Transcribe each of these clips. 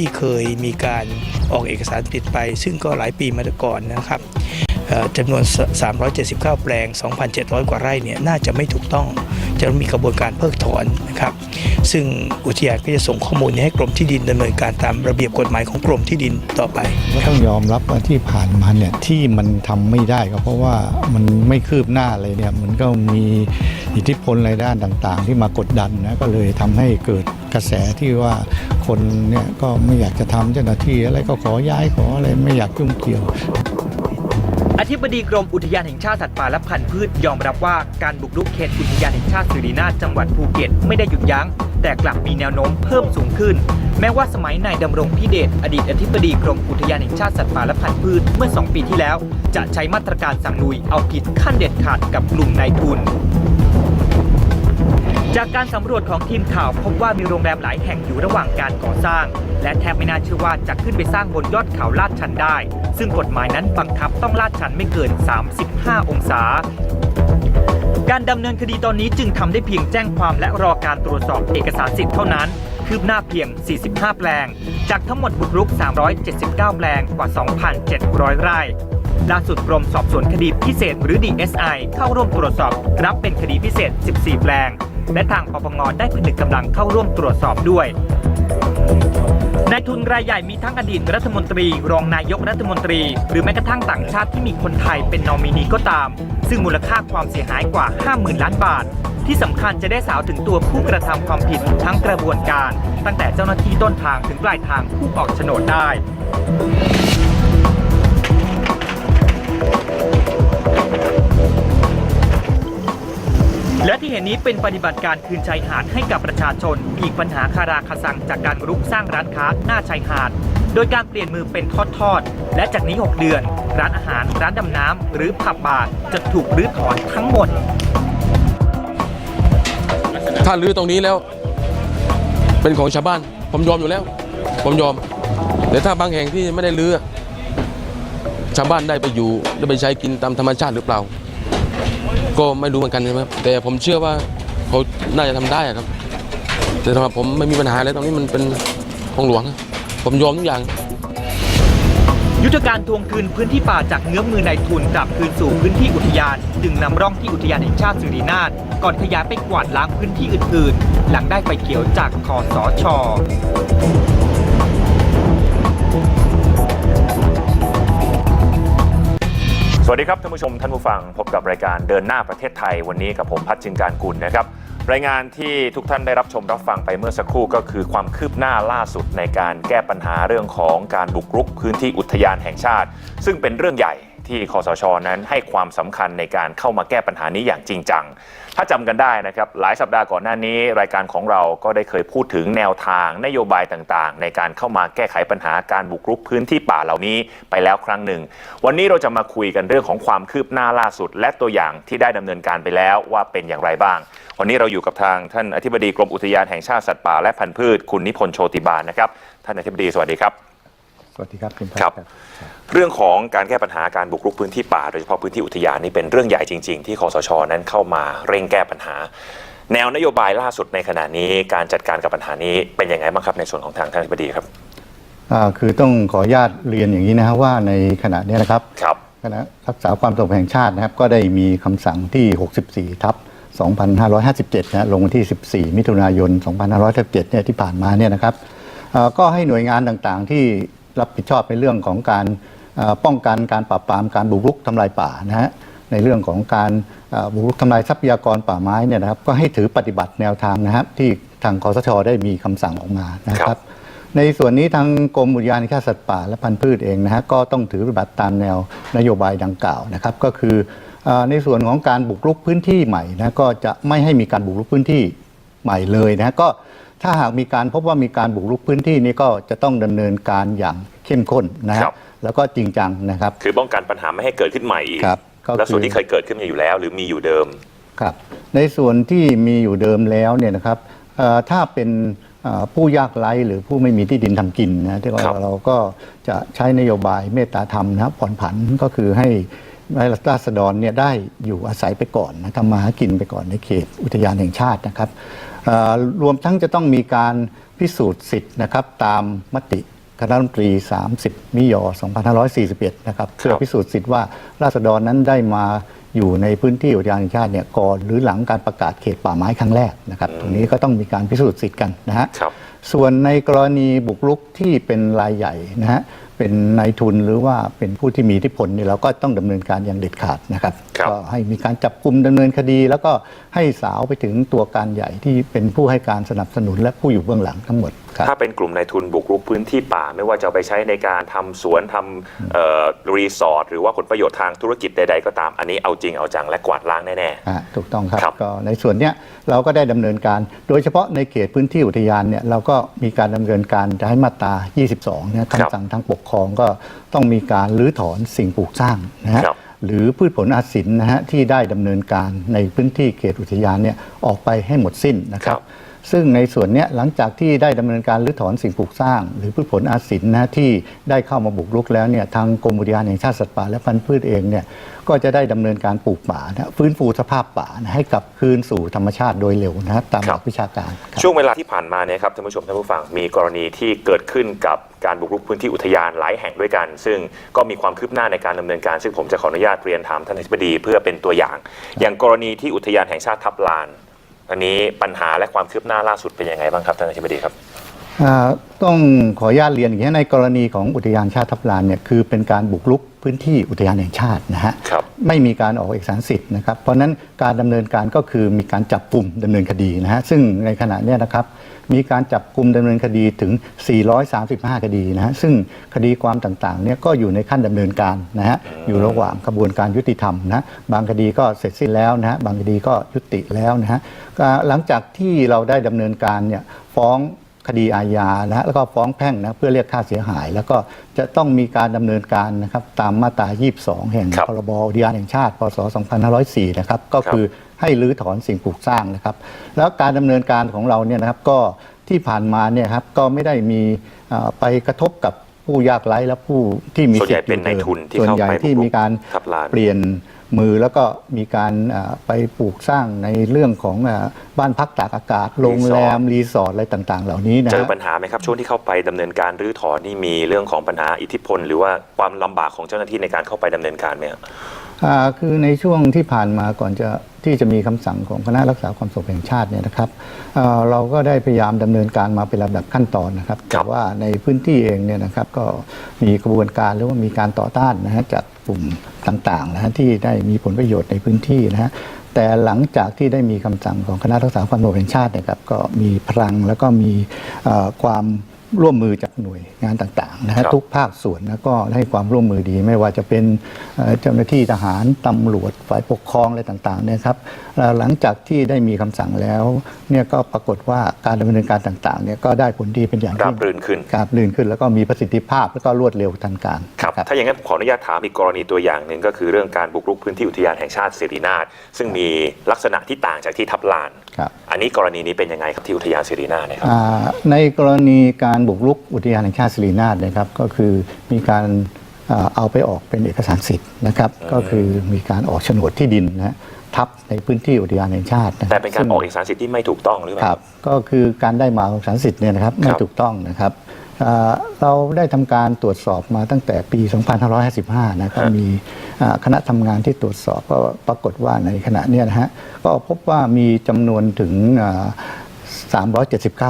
ที่เคยมีการออกเอกสารผิดไป ซึ่งก็หลายปีมาก่อนนะครับ จำนวน 379 แปลง 2,700 กว่าไร่เนี่ยน่าจะไม่ถูกต้องจะต้องมีกระบวนการเพิกถอนนะครับ ซึ่งอุทยานก็จะส่งข้อมูลนี้ให้กรมที่ดินดำเนินการตามระเบียบกฎหมายของกรมที่ดินต่อไปต้องยอมรับว่าที่ผ่านมาเนี่ยที่มันทำไม่ได้ก็เพราะว่ามันไม่คืบหน้าเลยเนี่ยมันก็มีอิทธิพลในด้านต่างๆ ที่มากดดันนะก็เลยทำให้เกิดกระแสที่ว่าคนเนี่ยก็ไม่อยากจะทำเจ้าหน้าที่อะไรก็ขอย้ายขออะไรไม่อยากยุ่งเกี่ยว อธิบดีกรมอุทยานแห่งชาติสัตว์ป่าและพันธุ์พืชยอมรับว่าการบุกรุกเขตอุทยานแห่งชาติสิรินาถจังหวัดภูเก็ตไม่ได้หยุดยัง้ง แต่กลับมีแนวโน้มเพิ่มสูงขึ้น แม้ว่าสมัยนายดำรงพิเดชอดีตอธิบดีกรมอุทยานแห่งชาติสัตว์ป่าและพันธุ์พืชเมื่อ 2 ปีที่แล้ว จะใช้มาตรการสั่งลุยเอาผิดขั้นเด็ดขาดกับกลุ่มนายทุน จากการสำรวจของทีมข่าวพบว่ามีโรงแรมหลายแห่งอยู่ระหว่างการก่อสร้าง และแทบไม่น่าเชื่อว่าจะขึ้นไปสร้างบนยอดเขาลาดชันได้ ซึ่งกฎหมายนั้นบังคับต้องลาดชันไม่เกิน 35 องศา การดำเนินคดีตอนนี้จึงทำได้เพียงแจ้งความและรอการตรวจสอบเอกสารสิทธิ์เท่านั้นคืบหน้าเพียง 45 แปลง จากทั้งหมดบุกรุก 379 แปลงกว่า 2,700 ไร่ล่าสุดกรมสอบสวนคดีพิเศษหรือ DSI เข้าร่วมตรวจสอบรับเป็นคดีพิเศษ 14 แปลง และทางปปงได้ผนึกกำลังเข้าร่วมตรวจสอบด้วยนายทุนรายใหญ่มีทั้งอดีตรัฐมนตรี รองนายกรัฐมนตรี หรือแม้กระทั่งต่างชาติที่มีคนไทยเป็นนอมินีก็ตาม ซึ่งมูลค่าความเสียหายกว่า 50,000 ล้านบาท ที่สำคัญจะได้สาวถึงตัวผู้กระทำความผิดทั้งกระบวนการ ตั้งแต่เจ้าหน้าที่ต้นทางถึงปลายทางผู้ออกโฉนดได้ และที่เห็นนี้เป็นปฏิบัติการคืนชายหาดให้กับประชาชน อีกปัญหาคาราคาซังจากการรุกสร้างร้านค้าหน้าชายหาด โดยการเปลี่ยนมือเป็นทอดๆ และจากนี้ 6 เดือน ร้านอาหาร ร้านดำน้ำ หรือผับบาร์จะถูกรื้อถอนทั้งหมด ถ้ารื้อตรงนี้แล้ว เป็นของชาวบ้าน ผมยอมอยู่แล้ว ผมยอม แต่ถ้าบางแห่งที่ไม่ได้รื้อชาวบ้านได้ไปอยู่ได้ไปใช้กินตามธรรมชาติหรือเปล่า ก็ไม่รู้เหมือนกันนะครับแต่ผมเชื่อว่าเขาน่าจะทำได้ครับ แต่สำหรับผมไม่มีปัญหาเลยตรงนี้มันเป็นของหลวง ผมยอมทุกอย่าง ยุทธการทวงคืนพื้นที่ป่าจากเงื้อมมือนายทุนกลับคืนสู่พื้นที่อุทยาน จึงนำร่องที่อุทยานแห่งชาติสิรินาถก่อนขยายไปกวาดล้างพื้นที่อื่นๆ หลังได้ไฟเขียวจากคอสช สวัสดีครับท่านผู้ชมท่านผู้ฟังพบกับรายการเดินหน้าประเทศไทยวันนี้กับผมพัชจินการกุลนะครับ รายงานที่ทุกท่านได้รับชมรับฟังไปเมื่อสักครู่ก็คือความคืบหน้าล่าสุดในการแก้ปัญหาเรื่องของการบุกรุกพื้นที่อุทยานแห่งชาติ ซึ่งเป็นเรื่องใหญ่ ที่คอสชนั้นให้ความสำคัญในการเข้ามาแก้ปัญหานี้อย่างจริงจัง ถ้าจำกันได้นะครับหลายสัปดาห์ก่อนหน้านี้รายการของเราก็ได้เคยพูดถึงแนวทางนโยบายต่างๆ ในการเข้ามาแก้ไขปัญหาการบุกรุกพื้นที่ป่าเหล่านี้ไปแล้วครั้งหนึ่ง วันนี้เราจะมาคุยกันเรื่องของความคืบหน้าล่าสุด และตัวอย่างที่ได้ดำเนินการไปแล้วว่าเป็นอย่างไรบ้าง วันนี้เราอยู่กับทางท่านอธิบดีกรมอุทยานแห่งชาติสัตว์ป่าและพันธุ์พืช คุณนิพนธ์โชติบาลนะครับท่านอธิบดีสวัสดีครับ สวัสดีครับคุณพัฒครับ เรื่องของการแก้ปัญหาการบุกรุกพื้นที่ป่าโดยเฉพาะพื้นที่อุทยานนี่เป็นเรื่องใหญ่จริง ๆ ที่คอสชนั้นเข้ามาเร่งแก้ปัญหา แนวนโยบายล่าสุดในขณะนี้การจัดการกับปัญหานี้เป็นยังไงบ้างครับในส่วนของทางท่านอธิบดีครับอ่าคือต้องขออนุญาตเรียนอย่างนี้นะครับว่าในขณะเนี้ยนะครับครับคณะรักษาความสงบแห่งชาตินะครับ ก็ได้มีคำสั่งที่ 64 ทับ 2557นะฮะลงวันที่ 14 มิถุนายน 2557 เนี่ยที่ผ่านมาเนี่ยนะครับเอ่อก็ให้หน่วยงานต่างๆที่ รับผิดชอบในเรื่องของการเอ่อป้องกันการปราบปรามการบุกรุกทำลายป่านะฮะในเรื่องของการเอ่อบุกรุกทำลายทรัพยากรป่าไม้เนี่ยนะครับก็ให้ถือปฏิบัติแนวทางนะครับที่ทางคอสชได้มีคำสั่งออกมานะคครัรับบในส่วนนี้ทางกรมอุทยานแห่งชาติสัตว์ป่าและพันธุ์พืชเองนะฮะก็ต้องถือปฏิบัติตามแนวนโยบายดังกล่าวนะครับ ก็คือเออในส่วนของการบุกรุกพื้นที่ใหม่นะก็จะไม่ให้มีการบุกรุกพื้นที่ใหม่เลยนะก็ ถ้าหากมีการพบว่ามีการบุกรุกพื้นที่นี้ก็จะต้องดำเนินการอย่างเข้มข้นนะคครัรับบ แล้วก็จริงจังนะครับ คือป้องกันปัญหาไม่ให้เกิดขึ้นใหม่อีกครับก็คือ แล้วส่วนที่เคยเกิดขึ้นมาอยู่แล้ว หรือมีอยู่เดิม ครับในส่วนที่มีอยู่เดิมแล้วเนี่ยนะครับเอ่อถ้าเป็นเอ่อผู้ยากไร้หรือผู้ไม่มีที่ดินทำกินนะที่ครับ เราเราก็จะใช้นโยบายเมตตาธรรมนะครับผ่อนผันก็คือให้ให้ราษฎรเนี่ยได้อยู่อาศัยไปก่อนนะทำมาหากินไปก่อนในเขตอุทยานแห่งชาตินะครับเอ่อ รวมทั้งจะต้องมีการพิสูจน์สิทธิ์นะครับตามมติคณะรัฐมนตรี 30 มิย2541 นะครับเพื่อพิสูจน์สิทธิ์ว่าราษฎรนั้นได้มาอยู่ในพื้นที่อุทยานแห่งชาติเนี่ยก่อนหรือหลังการประกาศเขตป่าไม้ครั้งแรกนะครับตรงนี้ก็ต้องมีการพิสูจน์สิทธิ์กันนะฮะครับส่วนในกรณีบุกรุกที่เป็นรายใหญ่นะฮะ เป็นนายทุนหรือว่าเป็นผู้ที่มีอิทธิพลเนี่ยเราก็ต้องดำเนินการอย่างเด็ดขาดนะครับครับ ก็ให้มีการจับกลุ่มดำเนินคดี แล้วก็ให้สาวไปถึงตัวการใหญ่ที่เป็นผู้ให้การสนับสนุนและผู้อยู่เบื้องหลังทั้งหมดครับ ถ้าเป็นกลุ่มนายทุนบุกรุกพื้นที่ป่าไม่ว่าจะเอาไปใช้ในการทำสวนทำเอ่อรีสอร์ทหรือว่าผลประโยชน์ทางธุรกิจใด ๆ ก็ตามอันนี้เอาจริงเอาจังและกวาดล้างแน่อ่าถูกต้องครับครับก็ในส่วนเนี้ยเราก็ได้ดำเนินการ โดยเฉพาะในเขตพื้นที่อุทยานเนี่ยเราก็มีการดำเนินการจะให้มาตรา 22เนี่ยครับคำสั่งทางปกครองก็ต้องมีการรื้อถอนสิ่งปลูกสร้างนะฮะครับหรือพืชผลอาศินนะฮะที่ได้ดำเนินการในพื้นที่เขตอุทยานเนี่ยออกไปให้หมดสิ้นนะครัครับบ ซึ่งในส่วนเนี้ยหลังจากที่ได้ดำเนินการรื้อถอนสิ่งปลูกสร้าง หรือพืชผลอาศินนะฮะที่ได้เข้ามาบุกรุกแล้วเนี่ยทางกรมอุทยานแห่งชาติสัตว์ป่าและพันธุ์พืชเองเนี่ยก็จะได้ดำเนินการปลูกป่านะฟื้นฟูสภาพป่านะให้กลับคืนสู่ธรรมชาติโดยเร็วนะฮะตามหลักวิชาการครับช่วงเวลาที่ผ่านมาเนี่ยครับท่านผู้ชมท่านผู้ฟังมีกรณีที่เกิดขึ้นกับการบุกรุกพื้นที่อุทยานหลายแห่งด้วยกัน ซึ่งก็มีความคืบหน้าในการดำเนินการ ซึ่งผมจะขออนุญาตเรียนถามท่านอธิบดีเพื่อเป็นตัวอย่าง อย่างกรณีที่อุทยานแห่งชาติทับลาน อันนี้ปัญหาและความคืบหน้าล่าสุดเป็นยังไงบ้างครับท่านอธิบดีครับ ต้องขออนุญาตเรียนอย่างนี้ในกรณีของอุทยานชาติทับลานเนี่ยคือเป็นการบุกรุกพื้นที่อุทยานแห่งชาตินะฮะครับไม่มีการออกเอกสารสิทธิ์นะครับ เพราะฉะนั้นการดำเนินการก็คือมีการจับกลุ่มดำเนินคดีนะฮะซึ่งในขณะเนี้ยนะครับมีการจับกลุ่มดำเนินคดีถึง 435 คดีนะฮะซึ่งคดีความต่างๆเนี่ยก็อยู่ในขั้นดำเนินการนะฮะอยู่ระหว่างกระบวนการยุติธรรมนะบางคดีก็เสร็จสิ้นแล้วนะฮะบางคดีก็ยุติแล้วนะฮะก็หลังจากที่เราได้ดำเนินการเนี่ยฟ้อง คดีอาญานะฮะแล้วก็ฟ้องแพ่งนะเพื่อเรียกค่าเสียหาย แล้วก็จะต้องมีการดำเนินการนะครับตามมาตรา 22 แห่งครับพรบอุทยานแห่งชาติ พศ 2504 นะครับก็คือให้รื้อถอนสิ่งปลูกสร้างนะครับ แล้วการดำเนินการของเราเนี่ยนะครับก็ที่ผ่านมาเนี่ยครับก็ไม่ได้มีเอ่อไปกระทบกับผู้ยากไร้และผู้ที่มีส่วนใหญ่สิทธิ์เป็นนายทุนที่ส่วนเข้าใหญ่ไปที่บุกรุกมีการทับลานเปลี่ยน มือแล้วก็มีการเอ่อไปปลูกสร้างในเรื่องของเอ่อบ้านพักตากอากาศโรงแรมรีสอร์ทอะไรต่าง ๆ เหล่านี้นะเจอฮะปัญหาไหมครับช่วงที่เข้าไปดำเนินการรื้อถอนนี่มีเรื่องของปัญหาอิทธิพล หรือว่าความลำบากของเจ้าหน้าที่ในการเข้าไปดำเนินการไหมครับอ่าคือในช่วงที่ผ่านมาก่อนจะที่จะมีคำสั่งของคณะรักษาความสงบแห่งชาติเนี่ยนะครับเอ่อเราก็ได้พยายามดำเนินการมาเป็นลำดับขั้นตอนนะครับครัแต่บว่าในพื้นที่เองเนี่ยนะครับก็มีกระบวนการหรือว่ามีการต่อต้านนะฮะจากกลุ่ม ต่างๆนะฮะที่ได้มีผลประโยชน์ในพื้นที่นะฮะแต่หลังจากที่ได้มีคำสั่งของคณะรักษาความสงบแห่งชาติเนะครับก็มีพลังแล้วก็มีความ ร่วมมือจากหน่วยงานต่างๆนะครัฮะบทุกภาคส่วนนะก็ให้ความร่วมมือดีไม่ว่าจะเป็นเอ่อเจ้าหน้าที่ทหารตำรวจฝ่ายปกครองอะไรต่างๆเนี่ยครับแล้วหลังจากที่ได้มีคำสั่งแล้วเนี่ยก็ปรากฏว่าการดำเนินการต่างๆเนี่ยก็ได้ผลดีเป็นอย่างรายิ่บงรื่นขึ้นราบรื่นขึ้น แล้วก็มีประสิทธิภาพแล้วก็รวดเร็วทันการครับถ้าอย่างนั้นผมขออนุญาตถามอีกกรณีตัวอย่างหนึ่งก็คือเรื่องการบุกรุกพื้นที่อุทยานแห่งชาติสิรินาถซึ่งมีลักษณะที่ต่างจากที่ทับลาน ครับอันนี้กรณีนี้เป็นยังไงครับที่อุทยานสิรินาถเนะครับอ่าในกรณีการบุกรุกอุทยานแห่งชาติสิรินาถนะครับ ก็คือมีการอ่าเอาไปออกเป็นเอกสารสิทธิ์นะครับ ก็คือมีการออกโฉนดที่ดินนะฮะทับในพื้นที่อุทยานแห่งชาติะแต่เป็นการซึ่ง ออกเอกสารสิทธิ์ที่ไม่ถูกต้องหรือเปคล่ารับก็คือการได้มาของสารสิทธิ์เนี่ยนะครับไม่ครับถูกต้องนะครับอ่า เราได้ทำการตรวจสอบมาตั้งแต่ปี 2555 นะก็มีอ่าคณะทำงานที่ตรวจสอบก็ปรากฏว่าในขณะเนี้นะฮะ ก็พบว่ามีจำนวนถึงอ่า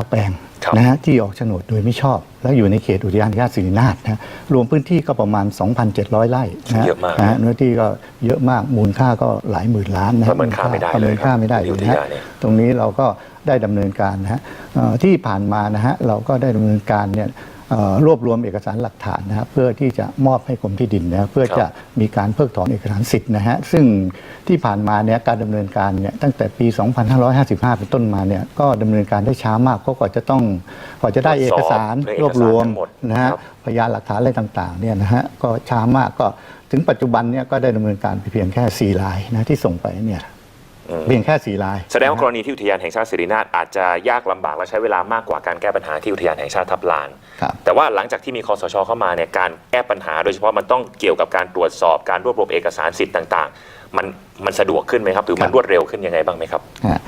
379 แปลงครับ นะฮะที่ออกโฉนดโดยไม่ชอบ แล้วอยู่ในเขตอุทยานแห่งชาติสิรินาถนะฮะรวมพื้นที่ก็ประมาณ 2,700 ไร่นะฮะเยอะมากนะฮะเนื้อที่ก็เยอะมากมูลค่าก็หลายหมื่นล้านนะฮะประเมินค่าไม่ได้ประเมินค่าไม่ได้เลยครับนะฮะอุทยานเนี่ย ตรงนี้เราก็ได้ดำเนินการนะฮะเอ่อที่ผ่านมานะฮะเราก็ได้ดำเนินการเนี่ยเอ่อ รวบรวมเอกสารหลักฐานนะฮะเพื่อที่จะมอบให้กรมที่ดินนะฮะเพื่อจะมีการเพิกถอนเอกสารสิทธิ์นะฮะซึ่งที่ผ่านมาเนี่ยการดำเนินการเนี่ยตั้งแต่ปี 2555 เป็นต้นมาเนี่ยก็ดำเนินการได้ช้ามากเพราะกว่าจะต้องกว่าจะได้เอกสารตรวจสอบรวบรวมเอกสารทั้งหมดนะฮะครับพยานหลักฐานอะไรต่างๆเนี่ยนะฮะก็ช้ามากก็ถึงปัจจุบันเนี่ยก็ได้ดำเนินการไปเพียงแค่ 4 รายนะที่ส่งไปเนี่ยอืม เพียงแค่สี่ราย แสดงว่ากรณีที่อุทยานแห่งชาติสิรินาถอาจจะยากลำบากและใช้เวลามากกว่าการแก้ปัญหาที่อุทยานแห่งชาติทับลาน ครับ แต่ว่าหลังจากที่มีคอสชเข้ามาเนี่ยการแก้ปัญหา โดยเฉพาะมันต้องเกี่ยวกับการตรวจสอบการรวบรวมเอกสารสิทธิ์ต่างๆ มันมันสะดวกขึ้นไหมครับหรือมันครับรวดเร็วขึ้นยังไงบ้างไหมครับ ฮะ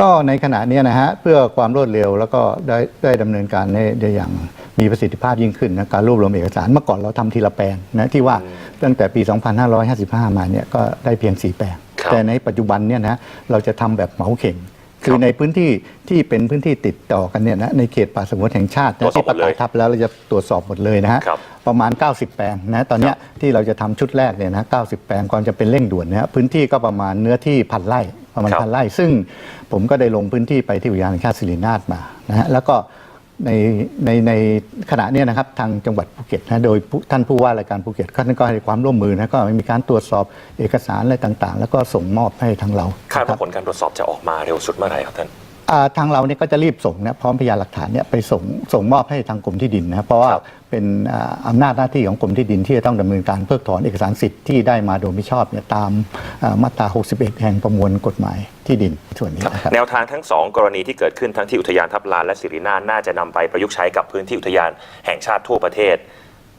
ก็ในขณะเนี้ยนะฮะเพื่อความรวดเร็วแล้วก็ได้ได้ดำเนินการได้ได้อย่างมีประสิทธิภาพยิ่งขึ้นนะการรวบรวมเอกสารเมื่อก่อนเราทำทีละแปลงนะที่ว่าตั้งแต่ปี 2555 มาเนี่ยก็ได้เพียง 4 แปลงครับ แต่ในปัจจุบันเนี่ยนะเราจะทำแบบเหมาเข่ง คือในพื้นที่ที่เป็นพื้นที่ติดต่อกันเนี่ยนะในเขตป่าสงวนแห่งชาติตรวจนะสอบที่ประหมดเลกายศทับแล้วเราจะตรวจสอบหมดเลยนะฮะครับประมาณ 90 แปลงนะตอนเนี้ยที่เราจะทำชุดแรกเนี่ยนะ90 แปลงความจะเป็นเร่งด่วนนะฮะพื้นที่ก็ประมาณเนื้อที่พันไร่ประมาณครับพันไร่ ซึ่งผมก็ได้ลงพื้นที่ไปที่อุทยานแห่งชาติสิรินาถมานะฮะแล้วก็ ในในในขณะเนี้ยนะครับทางจังหวัดภูเก็ตนะโดยผู้ท่านผู้ว่าราชการภูเก็ตท่านก็ให้ความร่วมมือนะก็มีการตรวจสอบเอกสารอะไรต่างๆ แล้วก็ส่งมอบให้ทางเราคาดว่าผลการตรวจสอบจะออกมาเร็วสุดเมื่อไหร่ครับท่าน ทางเราเนี่ยก็จะรีบส่งนะพร้อมพยานหลักฐานเนี่ยไปส่งส่งมอบให้ทางกรมที่ดินนะเพราะว่าครับเป็นอ่าอำนาจหน้าที่ของกรมที่ดินที่จะต้องดำเนินการเพิกถอนเอกสารสิทธิ์ที่ได้มาโดยมิชอบเนี่ยตามอ่ามาตรา 61 แห่งประมวลกฎหมายที่ดินส่วนนี้นะครับแนวทางทั้งสองกรณีที่เกิดขึ้นทั้งที่อุทยานทับลานและสิรินาถน่าจะนำไปประยุกต์ใช้กับพื้นที่อุทยานแห่งชาติทั่วประเทศ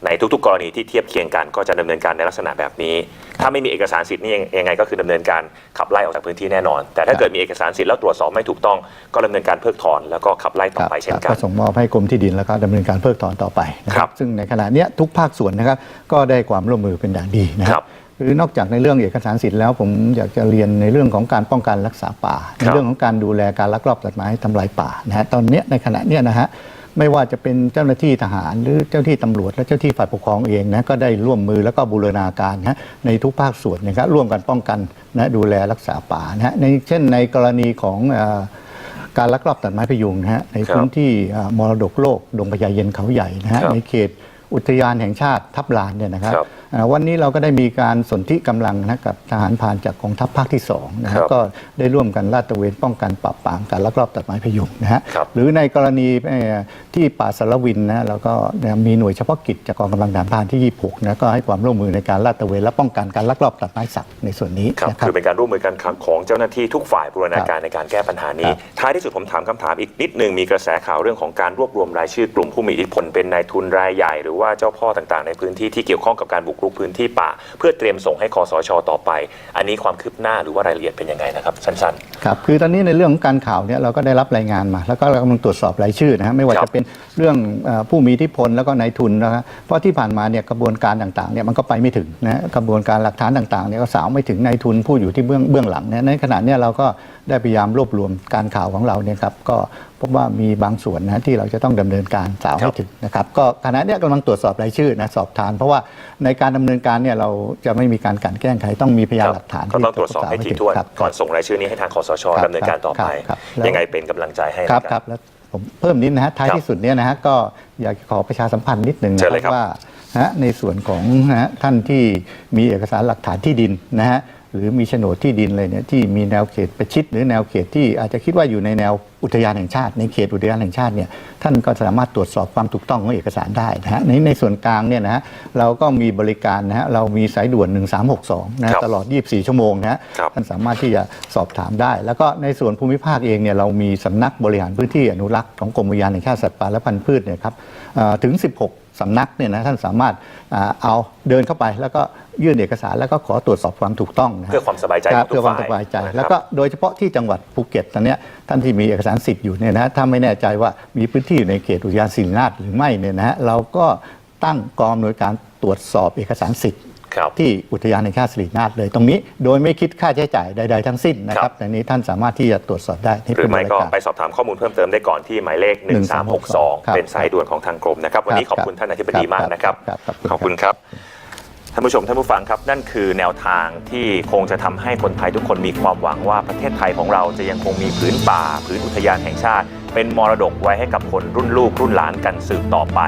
ในทุกๆ กรณีที่เทียบเคียงกันก็จะดำเนินการในลักษณะแบบนี้ ถ้าไม่มีเอกสารสิทธิ์นี่ยังยังไงก็คือดำเนินการขับไล่ออกจากพื้นที่แน่นอน แต่ถ้าเกิดมีเอกสารสิทธิ์แล้วตรวจสอบไม่ถูกต้องก็ดำเนินการเพิกถอนแล้วก็ขับไล่ต่อไปเช่นกัก็นส่งมอบให้กรมที่ดินแล้วก็ดำเนินการเพิกถอนต่อไปนะคครัรับบซึ่งในขณะเนี้ยทุกภาคส่วนนะครับก็ได้ความร่วมมือเป็นอย่างดีนะคครัรับบคือนอกจากในเรื่องเอกสารสิทธิ์แล้วผมอยากจะเรียนในเรื่องของการป้องกันรักษาป่า ในเรื่องของการดูแลการลักลอบตัดไม้ทำลายป่านะฮะตอนเนี้ยในขณะเนี้ยนะฮะ ไม่ว่าจะเป็นเจ้าหน้าที่ทหารหรือเจ้าหน้าที่ตำรวจ และเจ้าหน้าที่ฝ่ายปกครองเองนะก็ได้ร่วมมือแล้วก็บูรณาการนะฮะในทุกภาคส่วนนะครับร่วมกันป้องกันนะดูแลรักษาป่านะฮะในเช่นในกรณีของเอ่อการลักลอบตัดไม้พยุงนะฮะในครับพื้นที่อ่ามรดกโลกดงพญาเย็นเขาใหญ่นะฮะครับในเขตอุทยานแห่งชาติทับลานเนี่ยนะครับครับอ่า วันนี้เราก็ได้มีการสนธิกำลังนะกับทหารพรานจากกองทัพภาคที่2นะครัฮะบก็ได้ร่วมกันลาดตระเวนป้องกันปราบปรามการลักลอบตัดไม้พยุงนะฮะครับหรือในกรณีเอ่อที่ป่าสารวินนะเราก็มีหน่วยเฉพาะกิจจากกองกำลังทหารพรานที่ 26นะก็ให้ความร่วมมือในการลาดตระเวนและป้องกันการลักลอบตัดไม้สักในส่วนนี้ครับนะครับคือเป็นการร่วมมือกันของเจ้าหน้าที่ทุกฝ่ายบูรณาการในการแก้ปัญหานี้ครับท้ายที่สุดผมถามคำถามอีกนิดนึงมีกระแสข่าวเรื่องของการรวบรวมรายชื่อกลุ่มผู้มีอิทธิพลเป็นนายทุนรายใหญ่หรือว่าเจ้าพ่อต่างๆ ในพื้นที่ที่เกี่ยวข้องกับการบุกรุกพื้นที่ป่า เพื่อเตรียมส่งให้คอสชต่อไป อันนี้ความคืบหน้าหรือว่ารายละเอียดเป็นยังไงนะครับสั้นๆครับคือตอนนี้ในเรื่องของการข่าวเนี่ยเราก็ได้รับรายงานมา แล้วก็เรากำลังตรวจสอบรายชื่อนะฮะไม่ว่าจะเป็นเรื่องอผู้มีอิทธิพลแล้วก็นายทุนนะฮะเพราะที่ผ่านมาเนี่ยกระบวนการต่างๆเนี่ยมันก็ไปไม่ถึงนะฮะกระบวนการหลักฐานต่างๆเนี่ยก็สาวไม่ถึงนายทุนผู้อยู่ที่เบื้องเบื้องหลังนะในขณะเนี้ยเราก็ได้พยายามรวบรวมการข่าวของเราเนี่ยครับก็พบว่ามีบางส่วนนะที่เราจะต้องดำเนินการสาวครัให้บถึงนะครับก็ขณะเนี้ยกำลังตรวจสอบรายชื่อนะสอบทาน เพราะว่าในการดำเนินการเนี่ยเราจะไม่มีการกลันแกล้งใครต้องมีพๆยานครับหลักฐานก็ต้องตรวจสอบให้ถี่ถ้วนครับก่อนส่งรายชื่อนี้ให้ทางคอสชครับดำเนินการต่อไปครับครับยังไงเป็นกำลังใจให้ครับนะครับแล้วผมเพิ่มนิดนะฮะท้ายครับที่สุดเนี่ยนะฮะก็อยากจะขอประชาสัมพันธ์นิดหนึ่งนะเชิญเลยคครัรับบว่านะฮะในส่วนของนะฮะท่านที่มีเอกสารหลักฐานที่ดินนะฮะ หรือมีโฉนดที่ดินอะไรเนี่ยที่มีแนวเขตประชิดหรือแนวเขตที่อาจจะคิดว่าอยู่ในแนวอุทยานแห่งชาติ ในเขตอุทยานแห่งชาติเนี่ยท่านก็สามารถตรวจสอบความถูกต้องของเอกสารได้นะฮะในในส่วนกลางเนี่ยนะฮะเราก็มีบริการนะฮะเรามีสายด่วน 1362นะฮะครับตลอด 24 ชั่วโมงนะฮะครับท่านสามารถที่จะสอบถามได้ แล้วก็ในส่วนภูมิภาคเองเนี่ยเรามีสำนักบริหารพื้นที่อนุรักษ์ของกรมอุทยานแห่งชาติสัตว์ป่าและพันธุ์พืชเนี่ยครับเอ่อถึง 16 สำนักเนี่ยนะท่านสามารถอ่าเอาเดินเข้าไป แล้วก็ยื่นเอกสารแล้วก็ขอตรวจสอบความถูกต้องนะฮะเพื่อความสบายใจคขรัอบงทุเพื่อกความฝ่ายสบายใจนะครับแล้วก็โดยเฉพาะที่จังหวัดภูเก็ตตอนเนี้ยท่านที่มีเอกสารสิทธิ์อยู่เนี่ยนะถ้าไม่แน่ใจว่ามีพื้นที่อยู่ในเขตอุทยานสิรินาถหรือไม่เนี่ยนะฮะเราก็ตั้งกองหน่วยการตรวจสอบเอกสารสิทธิ์ครับ ที่อุทยานแห่งชาติสิรินาถเลยตรงนี้ โดยไม่คิดค่าใช้จ่ายใด ๆ ทั้งสิ้นนะคครัรับบแต่นี้ท่านสามารถที่จะตรวจสอบได้นี่หรือไม่ก็เป็นบริาไปสอบถามข้อมูลเพิ่มเติมได้ก่อนที่หมายเลข 1362ครับเป็นสายด่วนของทางกรมนะครับวันนี้คขรับอบคุณท่านอธิบดีมากนะครับครับครับขอบคุณครับ ท่านผู้ชมท่านผู้ฟังครับนั่นคือแนวทางที่คงจะทำให้คนไทยทุกคนมีความหวังว่าประเทศไทยของเราจะยังคงมีผืนป่าผืนอุทยานแห่งชาติ เป็นมรดกไว้ให้กับคนรุ่นลูกรุ่นหลานกันสืบต่อไป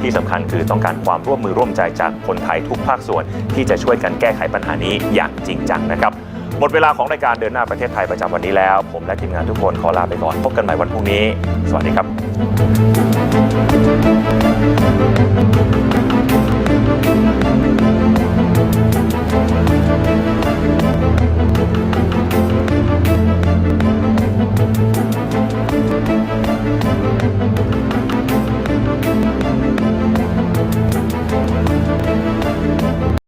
ที่สำคัญคือต้องการความร่วมมือร่วมใจจากคนไทยทุกภาคส่วน ที่จะช่วยกันแก้ไขปัญหานี้อย่างจริงจังนะครับหมดเวลาของรายการเดินหน้าประเทศไทยประจำวันนี้แล้ว ผมและทีมงานทุกคนขอลาไปก่อนพบกันใหม่วันพรุ่งนี้ สวัสดีครับ